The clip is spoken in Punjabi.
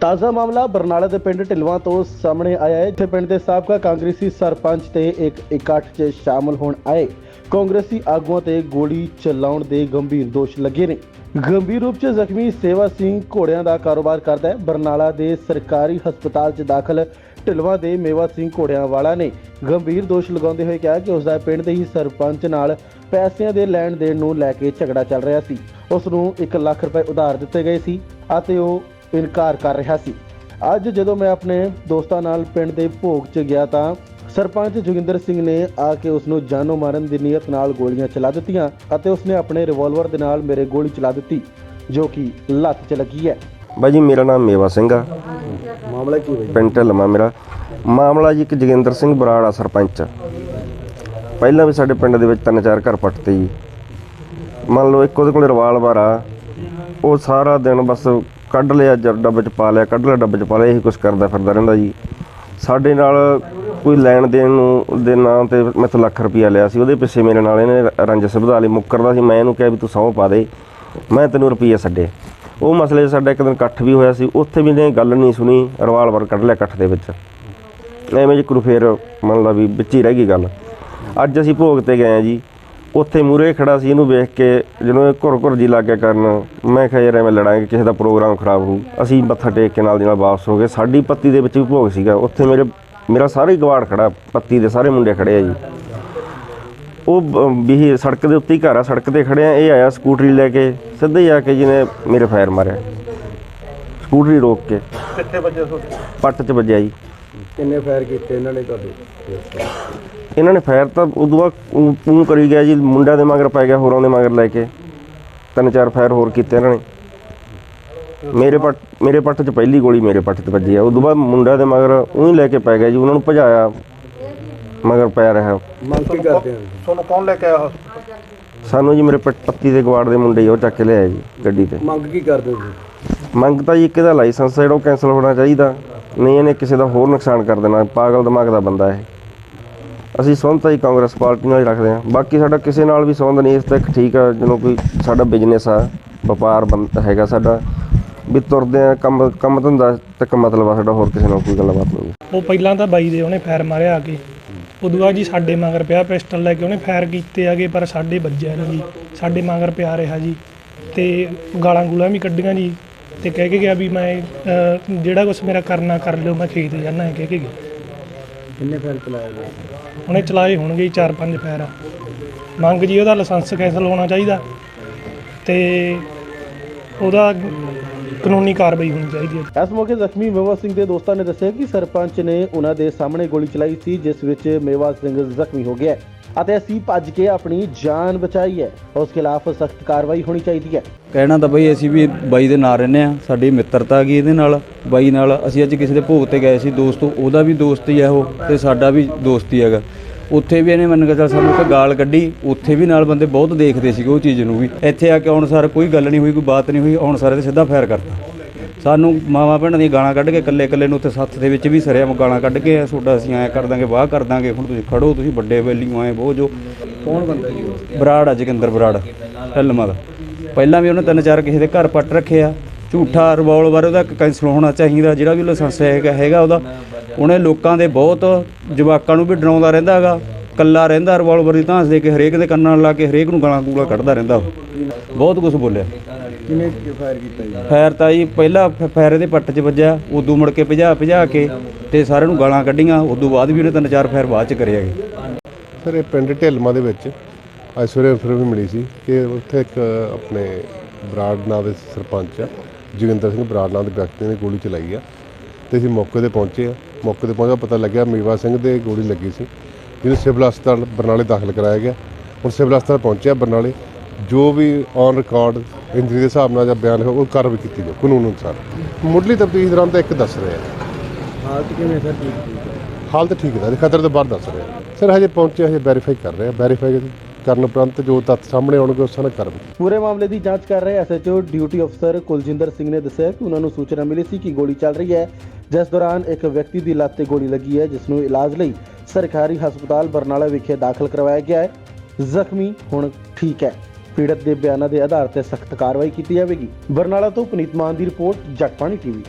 ਤਾਜ਼ਾ ਮਾਮਲਾ ਬਰਨਾਲਾ ਦੇ ਪਿੰਡ ਢਿਲਵਾਂ ਤੋਂ ਸਾਹਮਣੇ ਆਇਆ ਹੈ ਇੱਥੇ ਪਿੰਡ ਦੇ ਸਾਬਕਾ ਕਾਂਗਰਸੀ ਸਰਪੰਚ ਤੇ ਇੱਕ ਇਕੱਠ 'ਚ ਸ਼ਾਮਲ ਹੋਣ ਆਏ। ਕਾਂਗਰਸੀ ਆਗੂਆਂ ਤੇ ਗੋਲੀ ਚਲਾਉਣ ਦੇ ਗੰਭੀਰ ਦੋਸ਼ ਲੱਗੇ ਨੇ। ਗੰਭੀਰ ਰੂਪ 'ਚ ਜ਼ਖਮੀ ਸੇਵਾ ਸਿੰਘ ਘੋੜਿਆਂ ਦਾ ਕਾਰੋਬਾਰ ਕਰਦਾ ਹੈ। ਬਰਨਾਲਾ ਦੇ ਸਰਕਾਰੀ ਹਸਪਤਾਲ 'ਚ ਦਾਖਲ ਢਿਲਵਾਂ ਦੇ ਮੇਵਾ ਸਿੰਘ ਘੋੜਿਆਂ ਵਾਲਾ ਨੇ ਗੰਭੀਰ ਦੋਸ਼ ਲਗਾਉਂਦੇ ਹੋਏ ਕਿਹਾ ਕਿ ਉਸ ਦਾ ਪਿੰਡ ਦੇ ਹੀ ਸਰਪੰਚ ਨਾਲ ਪੈਸਿਆਂ ਦੇ ਲੈਣ ਦੇਣ ਨੂੰ ਲੈ ਕੇ ਝਗੜਾ ਚੱਲ ਰਿਹਾ ਸੀ। ਉਸ ਨੂੰ 1 ਲੱਖ ਰੁਪਏ ਉਧਾਰ ਦਿੱਤੇ ਗਏ ਸੀ ਅਤੇ ਉਹ ਇਨਕਾਰ ਕਰ ਰਿਹਾ ਸੀ। ਅੱਜ ਜਦੋਂ ਮੈਂ ਆਪਣੇ ਦੋਸਤਾਂ ਨਾਲ ਪਿੰਡ ਦੇ ਭੋਗ 'ਚ ਗਿਆ ਤਾਂ ਸਰਪੰਚ ਜੋਗਿੰਦਰ ਸਿੰਘ ਨੇ ਆ ਕੇ ਉਸ ਨੂੰ ਜਾਨੋਂ ਮਾਰਨ ਦੀ ਨੀਅਤ ਨਾਲ ਗੋਲੀਆਂ ਚਲਾ ਦਿੱਤੀਆਂ ਅਤੇ ਉਸਨੇ ਆਪਣੇ ਰਿਵਾਲਵਰ ਦੇ ਨਾਲ ਮੇਰੇ ਗੋਲੀ ਚਲਾ ਦਿੱਤੀ ਜੋ ਕਿ ਲੱਤ 'ਚ ਲੱਗੀ ਹੈ। ਬਾਈ ਜੀ ਮੇਰਾ ਨਾਮ ਮੇਵਾ ਸਿੰਘ ਆ। ਮਾਮਲਾ ਕੀ ਹੋਇਆ ਪਿੰਡ ਢਿਲਮਾ ਮੇਰਾ। ਮਾਮਲਾ ਜੀ ਇੱਕ ਜੋਗਿੰਦਰ ਸਿੰਘ ਬਰਾੜਾ ਸਰਪੰਚ। ਪਹਿਲਾਂ ਵੀ ਸਾਡੇ ਪਿੰਡ ਦੇ ਵਿੱਚ ਤਿੰਨ ਚਾਰ ਘਰ ਪੱਟਤੇ ਜੀ। ਮੰਨ ਲਓ ਇੱਕ ਉਹਦੇ ਕੋਲ ਰਿਵਾਲਵਰ ਆ। ਉਹ ਸਾਰਾ ਦਿਨ ਬਸ ਕੱਢ ਲਿਆ, ਜਰ ਡੱਬੇ ਚ ਪਾ ਲਿਆ, ਕੱਢ ਲਿਆ, ਡੱਬੇ ਚ ਪਾ ਲਿਆ, ਇਹੀ ਕੁਝ ਕਰਦਾ ਫਿਰਦਾ ਰਹਿੰਦਾ ਜੀ। ਸਾਡੇ ਨਾਲ ਕੋਈ ਲੈਣ ਦੇਣ ਨੂੰ, ਦੇ ਨਾਂ ਤੇ ਮੈਥੋਂ ਲੱਖ ਰੁਪਇਆ ਲਿਆ ਸੀ, ਉਹਦੇ ਪਿੱਛੇ ਮੇਰੇ ਨਾਲ ਇਹਨੇ ਰੰਜਸ ਵਧਾ ਲਈ, ਮੁੱਕਰਦਾ ਸੀ, ਮੈਂ ਇਹਨੂੰ ਕਿਹਾ ਵੀ ਤੂੰ ਸਹੁੰ ਪਾ ਦੇ, ਮੈਂ ਤੈਨੂੰ ਰੁਪਈਏ ਛੱਡੇ ਉਹ ਮਸਲੇ 'ਚ ਸਾਡਾ ਇੱਕ ਦਿਨ ਇਕੱਠ ਵੀ ਹੋਇਆ ਸੀ, ਉੱਥੇ ਵੀ ਇਹਨੇ ਗੱਲ ਨਹੀਂ ਸੁਣੀ ਰਿਵਾਲਵਰ ਕੱਢ ਲਿਆ ਇਕੱਠ ਦੇ ਵਿੱਚ। ਐਵੇਂ ਜੀ ਕਰੂ ਫੇਰ ਮੰਨ ਲਾ ਵੀ ਵਿੱਚ ਹੀ ਰਹਿ ਗਈ ਗੱਲ। ਅੱਜ ਅਸੀਂ ਭੋਗ ਤੇ ਗਏ ਆ ਜੀ ਉੱਥੇ ਮੂਰੇ ਖੜਾ ਸੀ ਇਹਨੂੰ ਵੇਖ ਕੇ ਜਦੋਂ ਇਹ ਘੁਰ ਘੁਰ ਜੀ ਲੱਗ ਗਿਆ ਕਰਨ ਮੈਂ ਕਿਹਾ ਯਾਰ ਐਵੇਂ ਲੜਾਂਗੇ ਕਿਸੇ ਦਾ ਪ੍ਰੋਗਰਾਮ ਖਰਾਬ ਹੋਊ। ਅਸੀਂ ਮੱਥਾ ਟੇਕ ਕੇ ਨਾਲ ਦੀ ਨਾਲ ਵਾਪਸ ਹੋ ਗਏ। ਸਾਡੀ ਪੱਤੀ ਦੇ ਵਿੱਚ ਵੀ ਭੋਗ ਸੀਗਾ। ਉੱਥੇ ਮੇਰੇ ਮੇਰਾ ਸਾਰੇ ਗਵਾੜ ਖੜਾ ਪੱਤੀ ਦੇ ਸਾਰੇ ਮੁੰਡੇ ਖੜੇ ਆ ਜੀ। ਉਹ ਵੀ ਸੜਕ ਦੇ ਉੱਤੇ ਹੀ ਘਰ ਆ ਸੜਕ ਤੇ ਖੜੇ ਆ ਇਹ ਆਇਆ ਸਕੂਟਰੀ ਲੈ ਕੇ ਸਿੱਧਾ ਹੀ ਆ ਕੇ ਜਿਹਨੇ ਮੇਰੇ ਫਾਇਰ ਮਾਰਿਆ। ਸਕੂਟਰੀ ਰੋਕ ਕੇ। ਕਿੱਥੇ ਵੱਜੇ ਪੱਟ 'ਚ ਵੱਜਿਆ ਜੀ। ਕਿੰਨੇ ਫਾਇਰ ਕੀਤੇ ਇਹਨਾਂ ਨੇ ਤੁਹਾਡੇ? ਇਹਨਾਂ ਨੇ ਫਾਇਰ ਤਾਂ ਉਦੋਂ ਬਾਅਦ ਊਂ ਕਰੀ ਗਿਆ ਜੀ ਮੁੰਡਿਆਂ ਦੇ ਮਗਰ ਪੈ ਗਿਆ ਹੋਰਾਂ ਦੇ ਮਗਰ ਲੈ ਕੇ। ਤਿੰਨ ਚਾਰ ਫਾਇਰ ਹੋਰ ਕੀਤੇ ਇਹਨਾਂ ਨੇ। ਮੇਰੇ ਪੱਟ ਮੇਰੇ ਪੱਟ 'ਚ ਪਹਿਲੀ ਗੋਲੀ ਮੇਰੇ ਪੱਟ 'ਤੇ ਵੱਜੀ ਆ। ਉਦੋਂ ਬਾਅਦ ਮੁੰਡਿਆਂ ਦੇ ਮਗਰ ਉਹੀ ਲੈ ਕੇ ਪੈ ਗਿਆ ਜੀ ਉਹਨਾਂ ਨੂੰ ਭਜਾਇਆ। ਮਗਰ ਪੈ ਰਿਹਾ। ਮੰਗ ਕੀ ਕਰਦੇ ਹੋ? ਤੁਹਾਨੂੰ ਕੌਣ ਲੈ ਕੇ ਆਇਆ ਸਾਨੂੰ ਜੀ ਮੇਰੇ ਪੱਟ- ਪੱਤੀ ਦੇ ਗਵਾੜ ਦੇ ਮੁੰਡੇ ਜੀ ਉਹ ਚੱਕ ਕੇ ਲਿਆਏ ਜੀ ਗੱਡੀ ਤੇ। ਮੰਗ ਕੀ ਕਰਦੇ ਹੋ? ਮੰਗ ਤਾਂ ਜੀ ਇੱਕ ਇਹਦਾ ਲਾਇਸੈਂਸ ਜਿਹੜਾ ਉਹ ਕੈਂਸਲ ਹੋਣਾ ਚਾਹੀਦਾ। ਨਹੀਂ ਇਹਨੇ ਕਿਸੇ ਦਾ ਹੋਰ ਨੁਕਸਾਨ ਕਰ ਦੇਣਾ। ਪਾਗਲ ਦਿਮਾਗ ਦਾ ਬੰਦਾ ਇਹ। ਅਸੀਂ ਸੰਬੰਧ ਤਾਂ ਜੀ ਕਾਂਗਰਸ ਪਾਰਟੀ ਨਾਲ ਹੀ ਰੱਖਦੇ ਹਾਂ। ਬਾਕੀ ਸਾਡਾ ਕਿਸੇ ਨਾਲ ਵੀ ਸੰਬੰਧ ਨਹੀਂ ਇਸ ਤੱਕ ਠੀਕ ਆ ਜਦੋਂ ਕੋਈ ਸਾਡਾ ਬਿਜ਼ਨਸ ਆ ਵਪਾਰ ਬੰਦ ਹੈਗਾ ਸਾਡਾ ਵੀ ਤੁਰਦੇ ਆ ਕੰਮ ਕੰਮ ਧੰਦਾ ਤੱਕ ਮਤਲਬ ਆ ਸਾਡਾ ਹੋਰ ਕਿਸੇ ਨਾਲ ਕੋਈ ਗੱਲਬਾਤ ਨਹੀਂ। ਉਹ ਪਹਿਲਾਂ ਤਾਂ ਬਾਈ ਦੇ ਉਹਨੇ ਫਾਇਰ ਮਾਰਿਆ ਆ ਕੇ। ਉਦੋਂ ਬਾਅਦ ਜੀ ਸਾਡੇ ਮਗਰ ਪਿਆ ਪਿਸਟਲ ਲੈ ਕੇ ਉਹਨੇ ਫਾਇਰ ਕੀਤੇ ਆਗੇ ਪਰ ਸਾਡੇ ਵੱਜਿਆ ਨਹੀਂ ਜੀ। ਸਾਡੇ ਮਗਰ ਪਿਆ ਰਿਹਾ ਜੀ। ਤੇ ਗਾਲਾਂ ਗੂਲਾਂ ਵੀ ਕੱਢੀਆਂ ਜੀ। ਤੇ ਕਹਿ ਕੇ ਗਿਆ ਵੀ ਮੈਂ ਅਹ, ਜਿਹੜਾ ਕੁਝ ਮੇਰਾ ਕਰਨਾ ਕਰ ਲਿਓ ਮੈਂ ਖੇਤ ਜਾਣਾ ਹੈ ਕਹਿ ਕੇ ਗਿਆ। ਕਿੰਨੇ ਫਾਇਰ ਚਲਾਏ ਗਏ? ਉਹਨੇ ਚਲਾਏ ਹੋਣਗੇ ਜੀ ਚਾਰ ਪੰਜ ਫਾਇਰ ਮੰਗ ਜੀ ਉਹਦਾ ਲਾਇਸੈਂਸ ਕੈਂਸਲ ਹੋਣਾ ਚਾਹੀਦਾ ਤੇ ਉਹਦਾ ਕਾਨੂੰਨੀ ਕਾਰਵਾਈ ਹੋਣੀ ਚਾਹੀਦੀ ਹੈ ਇਸ ਮੌਕੇ ਜ਼ਖਮੀ ਮੇਵਾ ਸਿੰਘ ਦੇ ਦੋਸਤਾਂ ਨੇ ਦੱਸਿਆ ਕਿ ਸਰਪੰਚ ਨੇ ਉਹਨਾਂ ਦੇ ਸਾਹਮਣੇ ਗੋਲੀ ਚਲਾਈ ਸੀ ਜਿਸ ਵਿੱਚ ਮੇਵਾ ਸਿੰਘ ਜ਼ਖਮੀ ਹੋ ਗਿਆ ਅਤੇ ਅਸੀਂ ਭੱਜ ਕੇ ਆਪਣੀ ਜਾਨ ਬਚਾਈ ਹੈ। ਉਸ ਖਿਲਾਫ ਸਖਤ ਕਾਰਵਾਈ ਹੋਣੀ ਚਾਹੀਦੀ ਹੈ। ਕਹਿਣਾ ਤਾਂ ਬਈ ਅਸੀਂ ਵੀ ਬਾਈ ਦੇ ਨਾਲ ਰਹਿੰਦੇ ਆ ਸਾਡੀ ਮਿੱਤਰਤਾ ਗਈ ਇਹਦੇ ਨਾਲ, ਬਾਈ ਨਾਲ। ਅਸੀਂ ਅੱਜ ਕਿਸੇ ਦੇ ਭੋਗ ਤੇ ਗਏ ਸੀ, ਦੋਸਤ, ਉਹਦਾ ਵੀ ਦੋਸਤ ਹੀ ਆ ਉਹ ਤੇ ਸਾਡਾ ਵੀ ਦੋਸਤ ਹੀ ਹੈਗਾ। ਉੱਥੇ ਵੀ ਇਹਨੇ ਮੰਨ ਕੇ ਚੱਲ ਸਾਨੂੰ ਇੱਕ ਗਾਲ ਕੱਢੀ, ਉੱਥੇ ਵੀ ਨਾਲ ਬੰਦੇ ਬਹੁਤ ਦੇਖਦੇ ਸੀਗੇ ਉਹ ਚੀਜ਼ ਨੂੰ ਵੀ। ਇੱਥੇ ਆ ਕੇ ਆਉਣ ਸਾਰ ਕੋਈ ਗੱਲ ਨਹੀਂ ਹੋਈ, ਕੋਈ ਬਾਤ ਨਹੀਂ ਹੋਈ, ਆਉਣ ਸਾਰੇ ਤੇ ਸਿੱਧਾ ਫਾਇਰ ਕਰਤਾ। ਸਾਨੂੰ ਮਾਵਾ ਭੈਣਾਂ ਦੀਆਂ ਗਾਲਾਂ ਕੱਢ ਕੇ ਇਕੱਲੇ ਇਕੱਲੇ ਨੂੰ ਉੱਥੇ ਸੱਥ ਦੇ ਵਿੱਚ ਵੀ ਸਰਿਆ ਗਾਲਾਂ ਕੱਢ ਕੇ ਤੁਹਾਡਾ ਅਸੀਂ ਐਂ ਕਰ ਦਾਂਗੇ ਵਾਹ ਕਰ ਦਾਂਗੇ ਹੁਣ ਤੁਸੀਂ ਖੜੋ ਤੁਸੀਂ ਵੱਡੇ ਵੈਲੀਓ ਐਂ ਬੋ ਜੋ। ਕੌਣ ਬੰਦਾ ਜੀ ਬਰਾੜ ਆ ਜੋਗਿੰਦਰ ਬਰਾੜ ਫਿਲਮਾਂ ਦਾ ਪਹਿਲਾਂ ਵੀ ਉਹਨੇ ਤਿੰਨ ਚਾਰ ਕਿਸੇ ਦੇ ਘਰ ਪੱਟ ਰੱਖਿਆ ਝੂਠਾ ਰਿਵਾਲਵਰ ਉਹਦਾ ਕੈਂਸਲ ਹੋਣਾ ਚਾਹੀਦਾ ਜਿਹੜਾ ਵੀ ਲਾਇਸੈਂਸ ਹੈਗਾ ਹੈਗਾ ਉਹਦਾ। ਉਹਨੇ ਲੋਕਾਂ ਦੇ ਬਹੁਤ ਜਵਾਕਾਂ ਨੂੰ ਵੀ ਡਰਾਉਂਦਾ ਰਹਿੰਦਾ ਹੈਗਾ। ਕੱਲਾ ਰਹਿੰਦਾ ਰਿਵਾਲਵਰ ਦੀ ਧਾਂਸ ਦੇ ਕੇ ਹਰੇਕ ਦੇ ਕੰਨਾਂ ਨਾਲ ਲਾ ਕੇ ਹਰੇਕ ਨੂੰ ਗਾਲਾਂ ਗੂਲਾਂ ਕੱਢਦਾ ਰਹਿੰਦਾ ਉਹ। ਬਹੁਤ ਕੁਝ ਬੋਲਿਆ। ਕਿਨੇ ਫਾਇਰ ਕੀਤਾ ਜੀ? ਫਾਇਰ ਤਾਂ ਜੀ ਪਹਿਲਾ ਫਾਇਰ ਇਹਦੇ ਪੱਟ 'ਚ ਵੱਜਿਆ ਉਦੋਂ ਮੁੜ ਕੇ ਭਜਾ ਭਜਾ ਕੇ ਤੇ ਸਾਰਿਆਂ ਨੂੰ ਗਾਲਾਂ ਕੱਢੀਆਂ ਉਦੋਂ ਬਾਅਦ ਵੀ ਉਹਨੇ ਤਿੰਨ ਚਾਰ ਫਾਇਰ ਬਾਅਦ 'ਚ ਕਰਿਆ ਜੀ ਸਰ ਇਹ ਪਿੰਡ ਢਿਲਮਾ ਦੇ ਵਿੱਚ ਅੱਜ ਸਵੇਰੇ ਇਨਫੋਰਮੇਸ਼ਨ ਮਿਲੀ ਸੀ ਕਿ ਉੱਥੇ ਇੱਕ ਆਪਣੇ ਬਰਾੜ ਨਾਂ ਦੇ ਸਰਪੰਚ ਆ ਜੋਗਿੰਦਰ ਸਿੰਘ ਬਰਾੜ ਨਾਂ ਦੇ ਵਿਅਕਤੀ ਨੇ ਗੋਲੀ ਚਲਾਈ ਆ ਤੇ ਅਸੀਂ ਮੌਕੇ ਤੇ ਪਹੁੰਚੇ ਆ। ਮੌਕੇ ਤੇ ਪਹੁੰਚਾ ਪਤਾ ਲੱਗਿਆ ਮੇਵਾ ਸਿੰਘ ਦੇ ਗੋਲੀ ਲੱਗੀ ਸੀ। ਜਿਹਨੂੰ ਸਿਵਲ ਹਸਪਤਾਲ ਬਰਨਾਲੇ ਦਾਖਲ ਕਰਾਇਆ ਗਿਆ। ਹੁਣ ਸਿਵਲ ਹਸਪਤਾਲ ਪਹੁੰਚਿਆ ਬਰਨਾਲੇ। ਜੋ ਵੀ ਔਨ ਰਿਕਾਰਡ ਇੰਜਰੀ ਦੇ ਹਿਸਾਬ ਨਾਲ ਜਾਂ ਬਿਆਨ ਹੋ ਉਹ ਕਾਰਵਾਈ ਕੀਤੀ ਜਾਊ ਕਾਨੂੰਨ ਅਨੁਸਾਰ। ਮੁੱਢਲੀ ਤਫਤੀਸ਼ ਦੌਰਾਨ ਤਾਂ ਇੱਕ ਦੱਸ ਰਹੇ ਹਾਲਤ ਕਿਵੇਂ ਸਰ? ਠੀਕ ਹਾਲਤ ਠੀਕ ਹੈ ਖਤਰੇ ਤੋਂ ਬਾਹਰ ਦੱਸ ਰਹੇ ਸਰ ਹਜੇ ਪਹੁੰਚੇ ਹਜੇ ਵੈਰੀਫਾਈ ਕਰ ਰਹੇ ਵੈਰੀਫਾਈ ਕਰਨ ਉਪਰੰਤ ਜੋ ਤੱਥ ਸਾਹਮਣੇ ਆਉਣਗੇ ਉਸ ਨਾਲ ਕਰ ਪੂਰੇ ਮਾਮਲੇ ਦੀ ਜਾਂਚ ਕਰ ਰਹੇ ਐਸਐਚਓ ਡਿਊਟੀ ਅਫਸਰ ਕੁਲਜਿੰਦਰ ਸਿੰਘ ਨੇ ਦੱਸਿਆ ਕਿ ਉਹਨਾਂ ਨੂੰ ਸੂਚਨਾ ਮਿਲੀ ਸੀ ਕਿ ਗੋਲੀ ਚੱਲ ਰਹੀ ਹੈ। ਜਿਸ ਦੌਰਾਨ ਇੱਕ ਵਿਅਕਤੀ ਦੀ ਲੱਤ ਤੇ ਗੋਲੀ ਲੱਗੀ ਹੈ ਜਿਸ ਨੂੰ ਇਲਾਜ ਲਈ ਸਰਕਾਰੀ ਹਸਪਤਾਲ ਬਰਨਾਲਾ ਵਿਖੇ ਦਾਖਲ ਕਰਵਾਇਆ ਗਿਆ ਹੈ। ਜ਼ਖਮੀ ਹੁਣ ਠੀਕ ਹੈ। ਪੀੜਤ ਦੇ ਬਿਆਨਾਂ ਦੇ ਆਧਾਰ ਤੇ ਸਖਤ ਕਾਰਵਾਈ ਕੀਤੀ ਜਾਵੇਗੀ। ਬਰਨਾਲਾ ਤੋਂ ਪੁਨੀਤ ਮਾਨ ਦੀ ਰਿਪੋਰਟ ਜਗਬਾਣੀ ਟੀਵੀ।